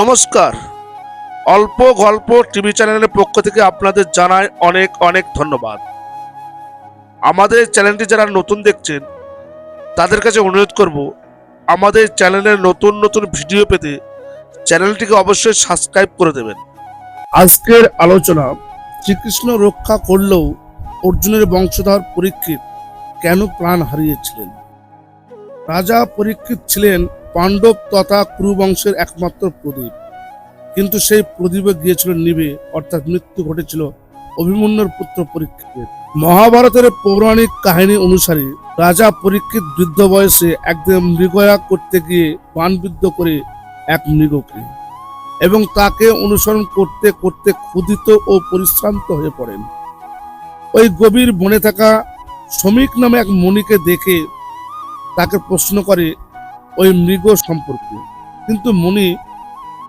নমস্কার। অল্প গল্প টিভি চ্যানেলের পক্ষ থেকে আপনাদের জানাই অনেক অনেক ধন্যবাদ। আমাদের চ্যানেলটি যারা নতুন দেখছেন, তাদের কাছে অনুরোধ করব, আমাদের চ্যানেলের নতুন নতুন ভিডিও পেতে চ্যানেলটিকে অবশ্যই সাবস্ক্রাইব করে দেবেন। আজকের আলোচনা, শ্রীকৃষ্ণ রক্ষা করলেও অর্জুনের বংশধর পরীক্ষিত কেন প্রাণ হারিয়েছিলেন? রাজা পরীক্ষিত ছিলেন পাণ্ডব তথা কুরু বংশের একমাত্র প্রদীপ। কিন্তু সেই প্রদীপে গিয়েছিল নিবে অর্থাৎ মৃত্যু ঘটেছিল অভিমন্যুর পুত্র পরীক্ষিতের মহাভারতের পৌরাণিক কাহিনী অনুসারে রাজা পরীক্ষিত বৃদ্ধ বয়সে একদিন মৃগয়া করতে গিয়ে বানবিদ্ধ করে এক মৃগকে এবং তাকে অনুসরণ করতে করতে ক্ষুদিত ও পরিশ্রান্ত হয়ে পড়েন। ওই গভীর বনে থাকা শ্রমিক নামে এক মণিকে দেখে তাকে প্রশ্ন করে ওই মৃগ সম্পর্কে। কিন্তু মুনি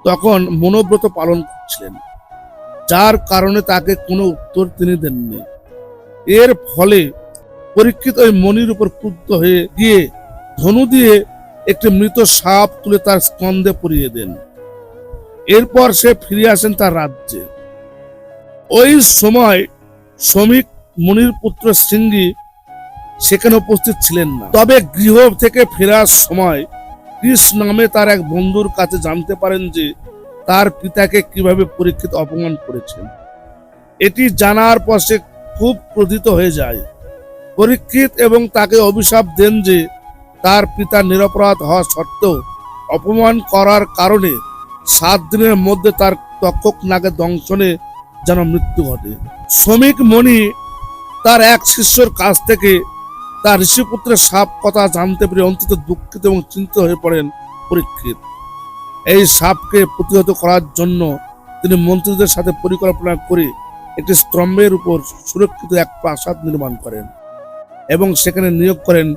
তখন মনোব্রত পালন করছিলেন। যার কারণে তাকে কোনো উত্তর তিনি দেননি। এর ফলে পরীক্ষিত ওই মনির উপর ক্রুদ্ধ হয়ে গিয়ে ধনু দিয়ে একটি মৃত সাপ তুলে তার স্কন্ধে পরিয়ে দেন। এরপর সে ফিরে আসেন তার রাজ্যে। ওই সময় শ্রমিক মুনির পুত্র সিঙ্গি সেখানে উপস্থিত ছিলেন না। তবে গৃহ থেকে ফেরার সময় কৃষ নামে তার এক বন্ধুর কাছে জানতে পারেন যে তার পিতাকে কীভাবে পরীক্ষিত অপমান করেছেন। এটি জানার পর সে খুব ক্রোধিত হয়ে যায়। পরীক্ষিত এবং তাকে অভিশাপ দেন যে তার পিতা নিরপরাধ হওয়া সত্ত্বেও অপমান করার কারণে সাত দিনের মধ্যে তার তক্ষক নাগে দংশনে যেন মৃত্যু ঘটে। শ্রমিক মণি তার এক শিষ্যর কাছ থেকে তার ঋষিপুত্রের সাপ কথা জানতে পেরে অন্তত দুঃখিত এবং চিন্তিত হয়ে পড়েন পরীক্ষিত। এই সাপকে প্রতিহত করার জন্য তিনি মন্ত্রীদের সাথে পরিকল্পনা করে একটি স্তম্ভের উপর সুরক্ষিত এক প্রাসাদ নির্মাণ করেন এবং সেখানে নিয়োগ করেন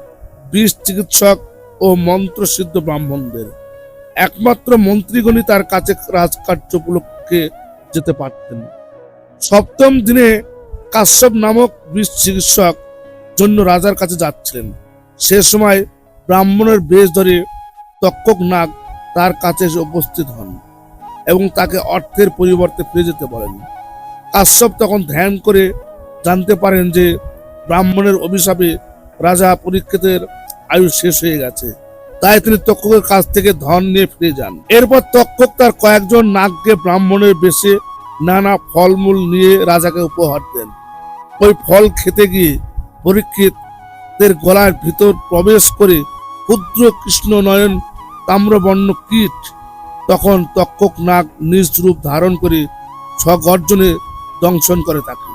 বিষ চিকিৎসক ও মন্ত্রসিদ্ধ ব্রাহ্মণদের। একমাত্র মন্ত্রীগণই তার কাছে রাজকার্য উপলক্ষে যেতে পারতেন। সপ্তম দিনে কাশ্যপ নামক বিষ চিকিৎসক জন্য রাজার কাছে যাচ্ছিলেন। সে সময় ব্রাহ্মণের বেশ ধরে তক্ষক নাগ তার কাছে এসে উপস্থিত হন এবং তাকে অর্থের পরিবর্তে ফিরে যেতে বলেন। কাশ্যপ তখন ধ্যান করে জানতে পারেন যে ব্রাহ্মণের অভিশাপে রাজা পরীক্ষিতের আয়ু শেষ হয়ে গেছে। তাই তিনি তক্ষকের কাছ থেকে ধন নিয়ে ফিরে যান। এরপর তক্ষক তার কয়েকজন নাগকে ব্রাহ্মণের বেশে নানা ফলমূল নিয়ে রাজাকে উপহার দেন। ওই ফল খেতে গিয়ে পরীক্ষিতের গলার ভিতর প্রবেশ করে ক্ষুদ্র কৃষ্ণ নয়ন তাম্রবর্ণ কীট তখন তক্ষক নাগ নিজ রূপ ধারণ করে স্বগর্জনে দংশন করে তাকে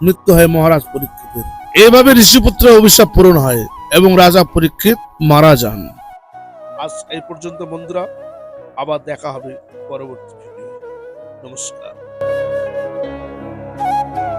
মৃত্যু হয় মহারাজ পরীক্ষিতের। এভাবে ঋষিপুত্রের অভিশাপ পূরণ হয় এবং রাজা পরীক্ষিত মারা যান। আজ এই পর্যন্ত বন্ধুরা, আবার দেখা হবে পরবর্তী নমস্কার।